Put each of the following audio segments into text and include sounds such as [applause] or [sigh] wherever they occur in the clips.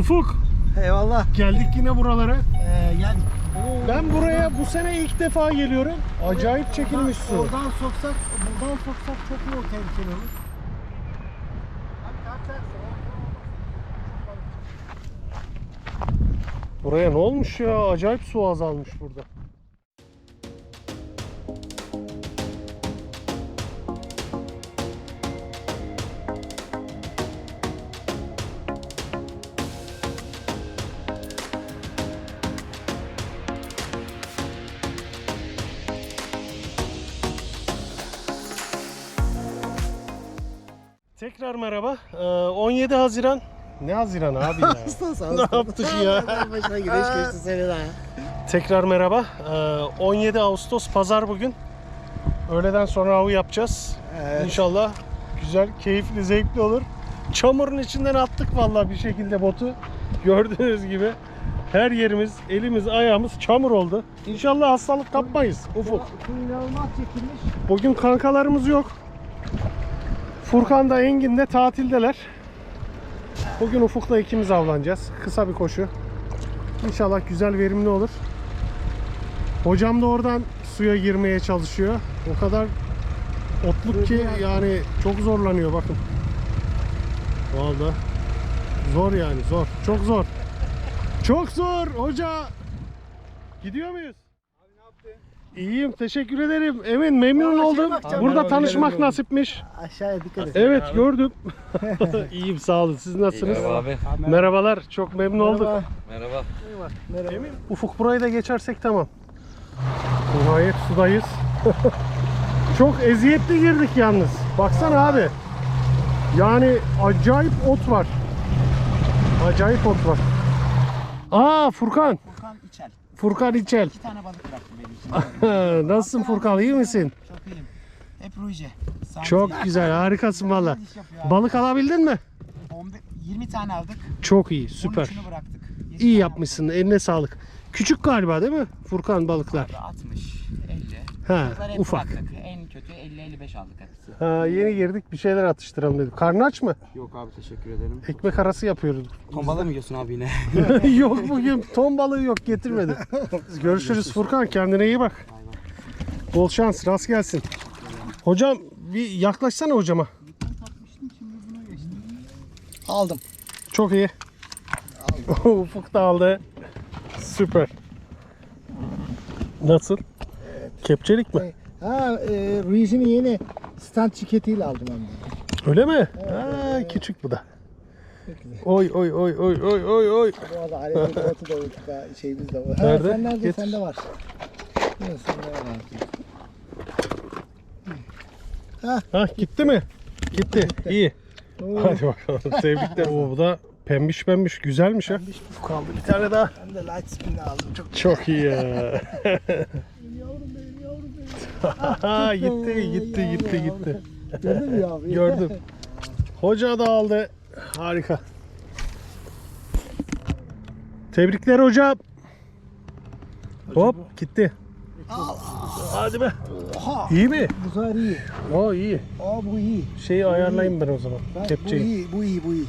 Ufuk Eyvallah. geldik yine buralara. Ee, gel. Ben buraya bu sene ilk defa geliyorum. Acayip çekilmiş su. Oradan soksak, buradan soksak çok iyi o tehlikeli olur. Buraya ne olmuş ya? Acayip su azalmış burada. Tekrar merhaba. Ee, 17 Haziran. Ne Haziran abi ya? [laughs] ne yaptık ya? Başına güneş geçti seni daha. Tekrar merhaba. Ee, 17 Ağustos Pazar bugün. Öğleden sonra avı yapacağız. Evet. İnşallah güzel, keyifli, zevkli olur. Çamurun içinden attık vallahi bir şekilde botu. Gördüğünüz gibi her yerimiz, elimiz, ayağımız çamur oldu. İnşallah hastalık kapmayız Ufuk. Su inanılmaz çekilmiş. Bugün kankalarımız yok. Furkan da Engin de tatildeler. Bugün Ufuk'la ikimiz avlanacağız. Kısa bir koşu. İnşallah güzel verimli olur. Hocam da oradan suya girmeye çalışıyor. O kadar otluk ki yani çok zorlanıyor bakın. Vallahi zor yani zor. Çok zor. Çok zor hoca. Gidiyor muyuz? İyiyim teşekkür ederim. Emin memnun Aa, oldum. şeye bakacağım. Burada Merhaba, tanışmak nasipmiş. Aşağıya dikkat et. Evet gördüm. [laughs] İyiyim sağ olun. Siz nasılsınız? Merhaba abi. Merhabalar. Çok memnun olduk. Merhaba. Merhaba. Merhaba. Emin. Ufuk burayı da geçersek tamam. Nihayet sudayız. Çok eziyetli girdik yalnız. Baksana abi. Yani acayip ot var. Acayip ot var. Aa Furkan. Furkan İçel. İki tane balık bıraktı benim için. [laughs] Nasılsın Furkan iyi misin? Çok iyiyim. Hep ruje. Çok güzel harikasın valla. abi. Balık alabildin mi? 15 20 tane aldık. Çok iyi süper. 13'ünü bıraktık. 20 İyi yapmışsın eline sağlık. Küçük galiba değil mi Furkan balıklar? aldık. 60, 50. Ha ufak. bıraktık. En kötü 50-55 aldık hepsi. Ha, yeni girdik bir şeyler atıştıralım dedim. Karnı aç mı? Yok abi teşekkür ederim. Ekmek arası yapıyoruz. Ton balığı mı yiyorsun abi yine? [laughs] yok bugün ton balığı yok getirmedim. Görüşürüz Furkan kendine iyi bak. Bol şans rast gelsin. Hocam bir yaklaşsana hocama. Aldım. Çok iyi. [laughs] Ufuk da aldı. Süper. Nasıl? Kepçelik mi? Ha, e, Ruizi'nin yeni stand çiketiyle aldım ben de. Öyle mi? Ha, küçük bu da. Oy oy oy oy oy oy oy. Bu arada Alev'in batı da uçta şeyimiz de var. Nerede? Ha, sen nerede? Getir. Sende var. Neyse, sende var. Ha gitti mi? Gitti. İyi. Oo, Hadi bakalım. Tebrikler. Oo, bu da pembiş pembiş güzelmiş ha. şey Kaldı bir tane daha. Ben de light spin'i aldım. Çok Çok iyi ya. [laughs] [laughs] yavrum benim yavrum benim. Ha, gitti gitti gitti gitti. Gördün mü abi? Gördüm. Hoca da aldı. Harika. Tebrikler hocam. Hop gitti. Hadi be. Oha. İyi mi? Bu sefer iyi. O iyi. Aa bu iyi. Şeyi ayarlayayım ben o zaman. Ben, bu Kepçeyi. iyi, bu iyi, bu iyi.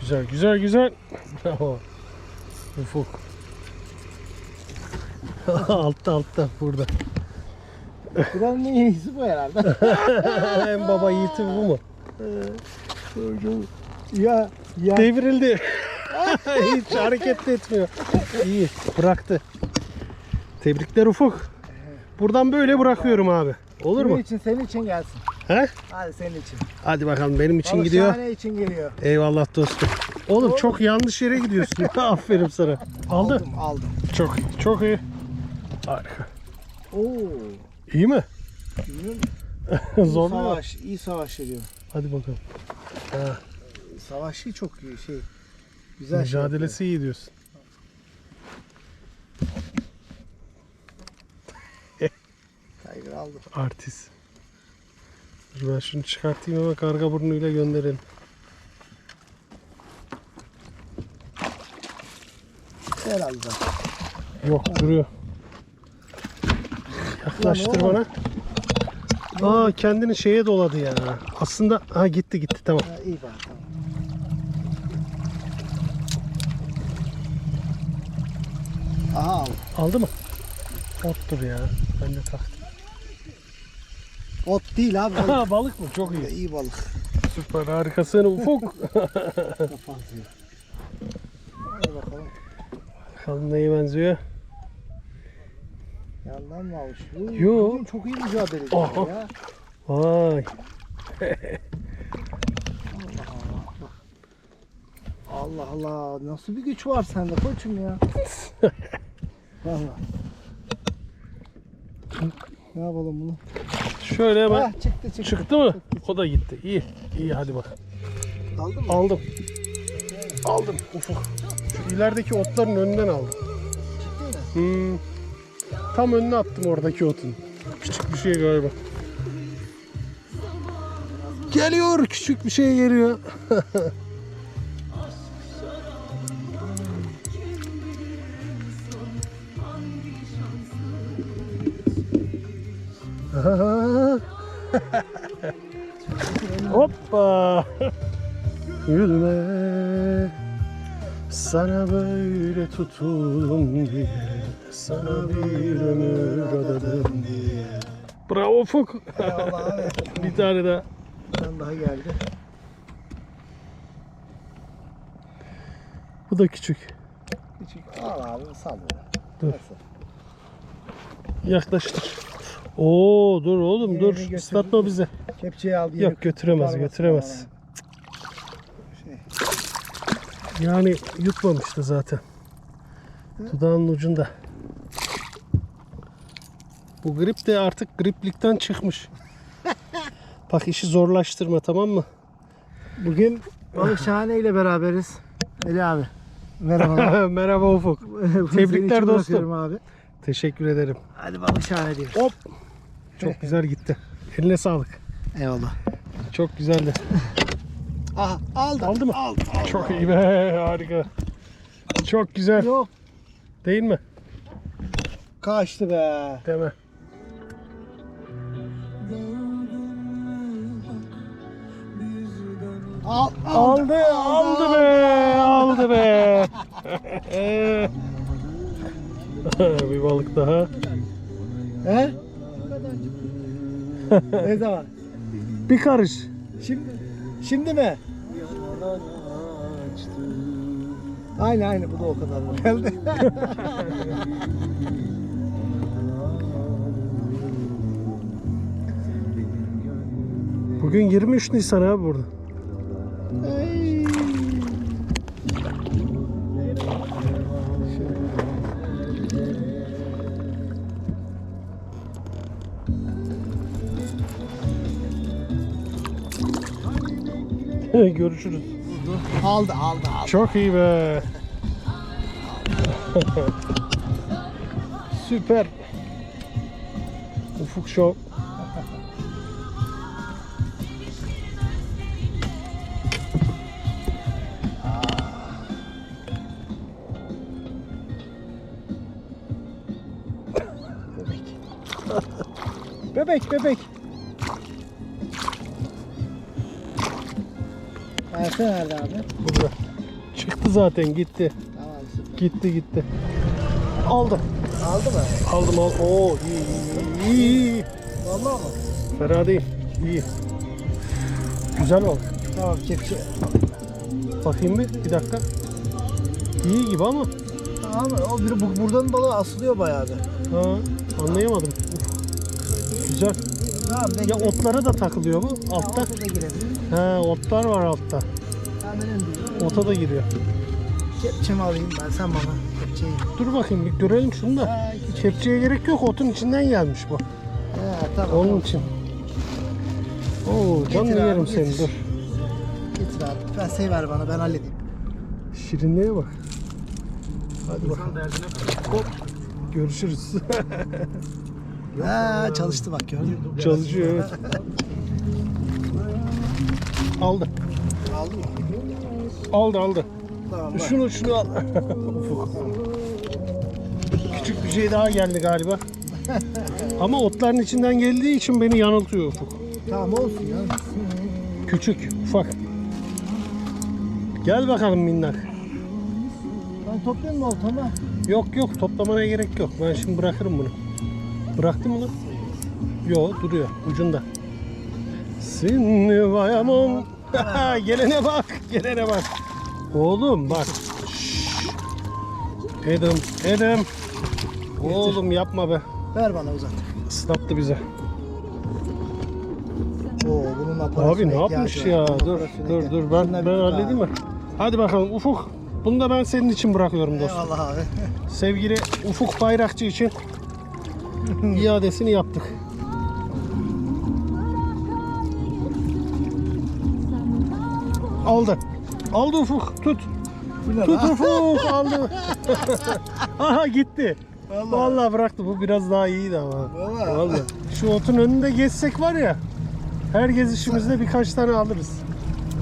Güzel güzel güzel. Bravo. Ufuk. [laughs] altta altta burada. Buranın en iyisi bu herhalde. [laughs] en baba yiğiti bu mu? ya, ya. Devrildi. [laughs] Hiç hareket de etmiyor. İyi bıraktı. Tebrikler Ufuk. Buradan böyle bırakıyorum abi. Olur Senin mu? için, senin için gelsin. He? Hadi senin için. Hadi bakalım benim için Balık gidiyor. şahane için geliyor. Eyvallah dostum. Oğlum çok yanlış yere gidiyorsun. [laughs] Aferin sana. Aldı. Aldım, aldım. Çok iyi. Çok iyi. Harika. Oo. İyi mi? Bilmiyorum. [laughs] Zor mu? Savaş, iyi savaş veriyor. Hadi bakalım. Savaşı çok iyi şey. Güzel şey Mücadelesi iyi diyorsun. [laughs] Tiger aldım. Artist. Dur ben şunu çıkartayım ama karga burnuyla gönderelim. Herhalde. Yok duruyor. Yaklaştır bana. Aa kendini şeye doladı ya. Aslında ha gitti gitti tamam. Ha, iyi bak tamam. Aha al. Aldı mı? Ottur ya. Ben de taktım. Ot değil abi. balık. [laughs] Ha, balık mı? Çok iyi. İyi balık. Süper harikasın Ufuk. Hadi [laughs] bakalım. Bakalım neye benziyor. Yandan mı almış? Yo. bugün çok iyi mücadele ediyor Aha. ya. Vay. [laughs] Allah Allah. Nasıl bir güç var sende koçum ya. [laughs] Valla. Ne yapalım bunu? Şöyle hemen Ah, çıktı çıktı. çıktı mı? O da gitti. İyi. İyi hadi bak. Aldın mı? Aldım. Aldım Ufuk. Şu ilerideki otların önünden aldım. Ciddi mi? Hmm. Tam önüne attım oradaki otun. Küçük bir şey galiba. Geliyor küçük bir şey geliyor. [laughs] Hoppa. Gülme. Sana böyle tutuldum diye Sana bir ömür adadım diye Bravo Ufuk. [laughs] Bir tane daha. Ben daha geldi. Bu da küçük. Küçük. Al abi sal bunu. Dur. Nasıl? Yaklaştır. Oo dur oğlum Yerini dur. Islatma mü? bize. Kepçeyi al. Yok götüremez götüremez. Şey. Yani yutmamıştı zaten. Dudağının ucunda. Bu grip de artık griplikten çıkmış. Bak işi zorlaştırma tamam mı? Bugün Balık Şahane ile beraberiz. Ali abi. Merhaba. [laughs] Merhaba Ufuk. [laughs] Tebrikler dostum. Abi. Teşekkür ederim. Hadi Balık Şahane diyoruz. Hop. Çok güzel gitti. Eline sağlık. Eyvallah. Çok güzeldi. [laughs] Aha aldı. Aldı mı? Aldı. aldı. Çok iyi be. Harika. Çok güzel. Yok. Değil mi? Kaçtı be. Deme. Al, Aldı, aldı be, aldı be. [laughs] bir balık daha. He? ne zaman? Bir karış. Şimdi. Şimdi mi? Aynı aynı bu da o kadar mı geldi? Bugün 23 Nisan abi burada. Görüşürüz. Aldı aldı aldı. Çok iyi be. [laughs] Süper. Ufuk Show. Bebek bebek. Ersen nerede abi? Burada. Çıktı zaten gitti. Tamam süper. Gitti gitti. Aldım. Aldı mı? Aldım al. Oo iyi iyi iyi. iyi. Vallahi mı? Fena değil. İyi. Güzel balık. Tamam kepçe. Bakayım bir. Bir dakika. İyi gibi ama. Tamam o bir bu, buradan balığı asılıyor bayağı bir. Ha, anlayamadım. Uf. Güzel. Tamam bekle. Ya otlara da takılıyor bu altta. Da. Ha, otlar var altta. Ota da giriyor. Kepçemi alayım ben sen bana. Kepçeyi. Dur bakayım bir görelim şunu da. Ha. Kepçeye gerek yok. Otun içinden gelmiş bu. He tamam. Onun için. Oo, canını Getir abi, yerim seni getir. dur. Getir abi. Ben şey ver bana ben halledeyim. Şirinliğe bak. Hadi bakalım. Hop. Görüşürüz. [laughs] Ha çalıştı bak gördün mü? Çalışıyor evet. [laughs] Aldı. Aldı mı? Aldı aldı. Tamam bak. Şunu şunu al. Küçük bir şey daha geldi galiba. Ama otların içinden geldiği için beni yanıltıyor Ufuk. Tamam olsun ya. Küçük, ufak. Gel bakalım minnak. Ben toplayayım mı oltamı? Yok yok toplamana gerek yok. Ben şimdi bırakırım bunu. Bıraktım mı lan? Yok duruyor ucunda. Seni vayamam. [laughs] gelene bak, gelene bak. Oğlum bak. Edim, Edim. Oğlum yapma be. Ver bana uzat. Islattı bize. Oo bunun Abi ne yapmış ya? Dur, dur, dur. Ben ben halledeyim mi? Hadi bakalım Ufuk. Bunu da ben senin için bırakıyorum dostum. Eyvallah abi. [laughs] Sevgili Ufuk Bayrakçı için [laughs] iadesini yaptık. Aldı. Aldı Ufuk. Tut. Ne Tut lan? Ufuk. Aldı. [laughs] Aha gitti. Vallahi. Vallahi bıraktı. Bu biraz daha iyiydi ama. Vallahi. Vallahi. Şu otun önünde gezsek var ya. Her gezişimizde birkaç tane alırız.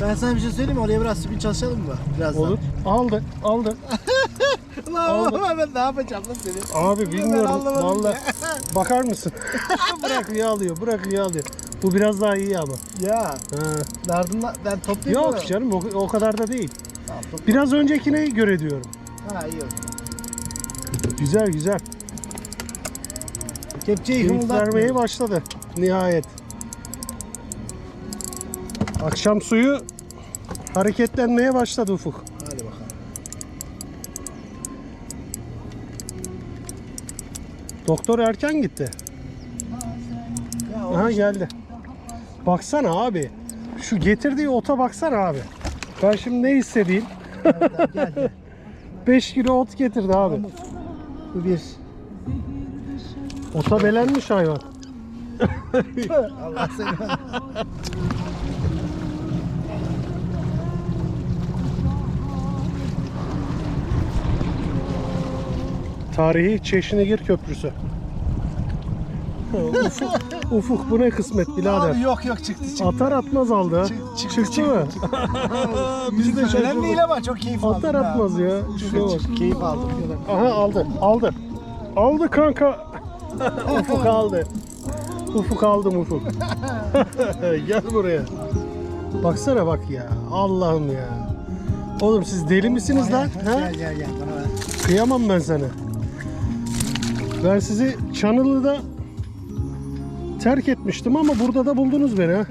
Ben sana bir şey söyleyeyim mi? Oraya biraz spin çalışalım mı? Birazdan. Olur. Aldı. Aldı. [laughs] Ulan Aldı. ben ne yapacağım lan seni? Abi bilmiyorum. Vallahi [laughs] bakar mısın? bırak üye alıyor. Bırak üye alıyor. Bu biraz daha iyi ama. Ya. Ha. Ardından ben toplayayım Yok mı? canım o, o kadar da değil. Tamam, topla. Biraz öncekine göre diyorum. Ha iyi oldu. Güzel güzel. Kepçeyi vermeye hımıldatmıyor. başladı. Nihayet. Akşam suyu hareketlenmeye başladı Ufuk. Hadi bakalım. Doktor erken gitti. Aha geldi. Baksana abi. Şu getirdiği ota baksana abi. Ben şimdi ne hissedeyim? Gel, gel, gel. 5 kilo ot getirdi abi. Bu bir. Ota belenmiş hayvan. Allah seni. Tarihi Çeşinegir Köprüsü. Ufuk, Ufuk bu ne kısmet birader. Abi yok yok çıktı çıktı. Atar atmaz aldı. Çık- çıktı, Çıktı mı? [laughs] Biz de Önemli şaşırdık. değil ama çok keyif aldım. Atar ya. atmaz ya. Şuna bak. Keyif aldım. Aha aldı. Aldı. Aldı kanka. [laughs] Ufuk aldı. Ufuk aldım Ufuk. [laughs] Gel buraya. Baksana bak ya. Allah'ım ya. Oğlum siz deli misiniz lan? Ha? Gel gel gel. Kıyamam ben sana. Ben sizi Çanılı'da terk etmiştim ama burada da buldunuz beni ha.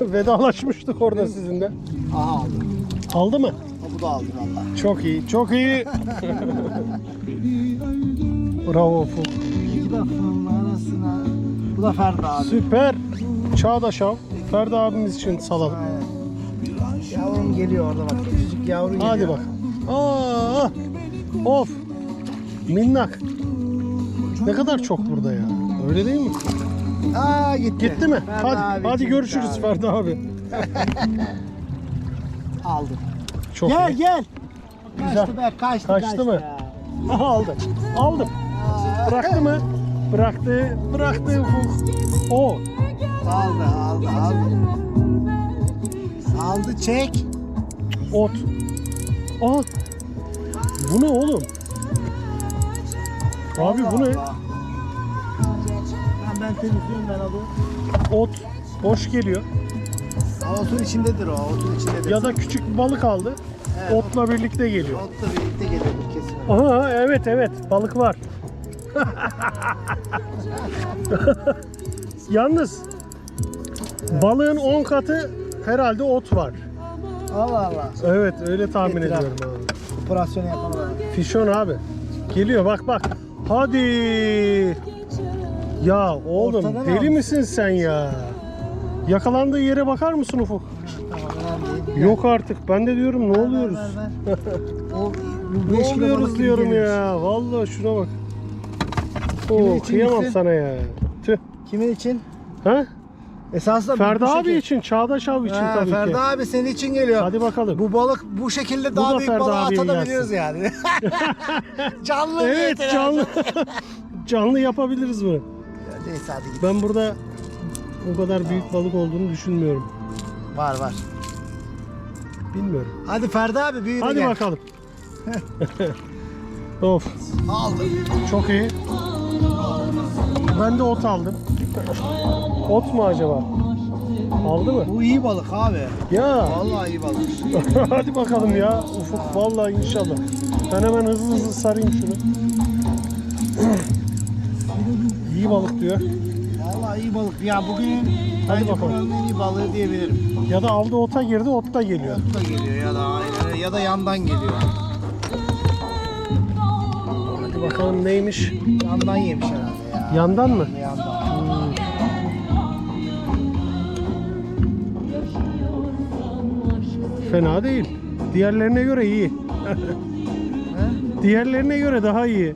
[laughs] Vedalaşmıştık orada sizinle. Aha aldım. Aldı mı? Bu da aldı valla. Çok iyi, çok iyi. [laughs] Bravo Ufuk. Arasına. Bu da Ferdi abi. Süper. Çağdaş av. Ferdi abimiz için salalım. Aynen. Yavrum geliyor orada bak. Küçücük yavru geliyor. Hadi bak. Aa, of. Minnak. Ne kadar çok burada ya. Öyle değil mi? Aa gitti. Gitti mi? Ferdi hadi abi, hadi görüşürüz abi. Ferdi abi. [laughs] Aldım. Çok gel iyi. gel. Güzel. Kaçtı be kaçtı Kaçtı mı? ya. [laughs] Aldı. Aldım. Bıraktı mı? Bıraktı. Bıraktı Ufuk. O. Aldı aldı aldı. Aldı çek. Ot. Aa. Bu ne oğlum? Abi bu ne? Allah. Ben, temizliyorum ben alıyorum. Ot. Boş geliyor. Aa, Otun içindedir o. Otun içindedir. Ya da küçük bir balık aldı. Evet, Otla birlikte geliyor. Otla birlikte geliyordur kesin. Aha evet evet balık var. [laughs] Yalnız balığın 10 katı herhalde ot var. Allah Allah. Evet öyle tahmin abi. ediyorum abi. Operasyonu yapalım. Fişon abi. Geliyor bak bak. Hadi. Ya oğlum Ortadan deli almış. misin sen ya? Yakalandığı yere bakar mısın Ufuk? Yok artık. Ben de diyorum ne Ver, oluyoruz? ver, ver. [laughs] O Ne oluyoruz diyorum ya. Vallahi şuna bak. Oo, için kıyamam gitsin? sana ya. Tüh. Kimin için? Ha? Esasında Ferdi bu abi şekil- için, Çağdaş abi için Ha, tabii Ferdi ki. abi senin için geliyor. Hadi bakalım. Bu balık bu şekilde Bu daha da büyük Ferdi balığa abiye atabiliyoruz yani. [laughs] Canlı evet canlı. [laughs] canlı yapabiliriz bunu. Neyse hadi. Ben burada o kadar büyük balık olduğunu düşünmüyorum. Var var. Bilmiyorum. Hadi Ferdi abi büyüdü Hadi gel. bakalım. [laughs] of. Aldım. Çok iyi. Ben de ot aldım. Ot mu acaba? Aldı mı? Bu iyi balık abi. Ya. Vallahi iyi balık. [laughs] Hadi bakalım ya. Ufuk vallahi inşallah. Ben hemen hızlı hızlı sarayım şunu. İyi balık diyor. Vallahi iyi balık. Ya bugün Hadi bence bakalım. buranın en iyi balığı diyebilirim. Ya da aldı ota girdi, ot da geliyor. Ot da geliyor ya da aynen ya da yandan geliyor. Hadi bakalım neymiş. Yandan yemiş herhalde ya. Yandan mı? Yandan. Fena değil. Diğerlerine göre iyi. [laughs] He? Diğerlerine göre daha iyi.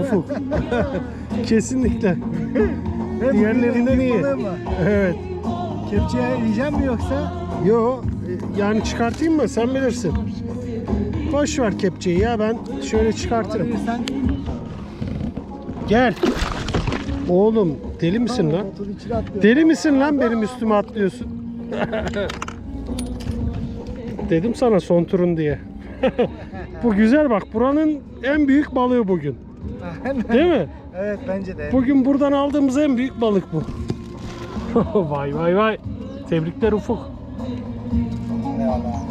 Ufuk. [laughs] Kesinlikle. [laughs] Diğerlerinden iyi. Evet. Kepçeye yiyeceğim mi yoksa? Yo e, yani çıkartayım mı sen bilirsin. Boş ver kepçeyi ya ben şöyle çıkartırım. Gel. Oğlum deli misin lan? Deli misin lan benim üstüme atlıyorsun? [laughs] Dedim sana son turun diye. [laughs] bu güzel bak buranın en büyük balığı bugün. Değil mi? evet bence de. Bugün buradan aldığımız en büyük balık bu. [laughs] vay vay vay. Tebrikler Ufuk. Eyvallah.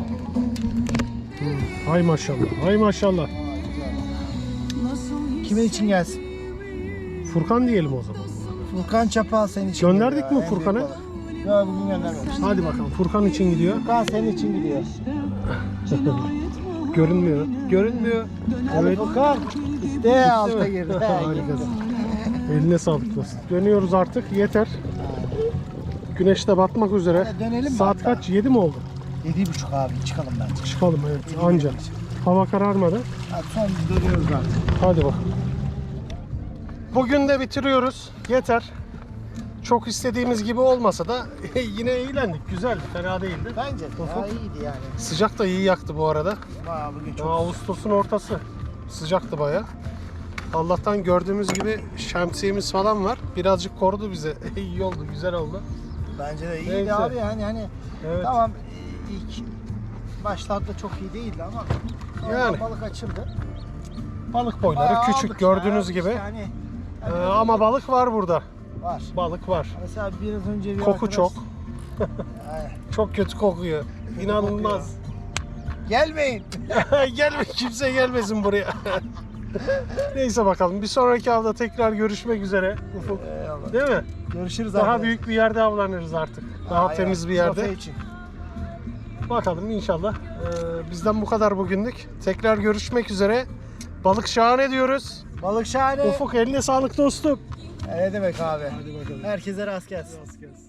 Hay maşallah. Hay maşallah. Kimin için gelsin? Furkan diyelim o zaman. Furkan Çapal senin için Gönderdik mi ya, en büyük Furkan'ı? balık. Yok bugün göndermemiştim. Hadi bakalım Furkan için gidiyor. Furkan senin için gidiyor. [laughs] [laughs] Görünmüyor. Görünmüyor. Hadi Evet. Furkan. De alta [laughs] girdi. Harikasın. Eline sağlık dostum. Dönüyoruz artık. Yeter. Güneş de batmak üzere. Hadi dönelim mi Saat hatta? kaç? 7 mi oldu? Yedi buçuk abi çıkalım bence. Çıkalım evet. Anca. Hava kararmadı. Hadi son dönüyoruz artık. Hadi bak. Bugün de bitiriyoruz. Yeter. Çok istediğimiz gibi olmasa da [laughs] yine eğlendik. Güzel. Fena değildi. Bence de ya Ufuk. iyiydi yani. Sıcak da iyi yaktı bu arada. Vay bugün çok Ağustos'un ortası. Sıcaktı baya. Allah'tan gördüğümüz gibi şemsiyemiz falan var. Birazcık korudu bize. [laughs] iyi oldu, güzel oldu. bence de iyiydi Neyse. abi yani hani Evet. tamam ilk başlarda çok iyi değildi ama Yani. balık açıldı. Balık boyları Bayağı küçük gördüğünüz ya, gibi. işte hani- Ee, hani ama balık var burada. var. Balık var. Mesela biraz önce bir Koku arkadaş- çok. [laughs] Çok kötü kokuyor. İnanılmaz. Gelmeyin. [laughs] Gelme kimse gelmesin buraya. Neyse bakalım. Bir sonraki hafta tekrar görüşmek üzere. Ufuk. Eyvallah. Değil mi? Görüşürüz Daha arkadaşlar. büyük bir yerde avlanırız artık. Daha Aynen. temiz bir yerde. Kafe için. Bakalım inşallah. Ee, bizden bu kadar bugünlük. Tekrar görüşmek üzere. Balık şahane diyoruz. Balık şahane. Ufuk eline sağlık dostum. Ne demek abi? Hadi bakalım. Herkese rast gelsin. Rast gelsin.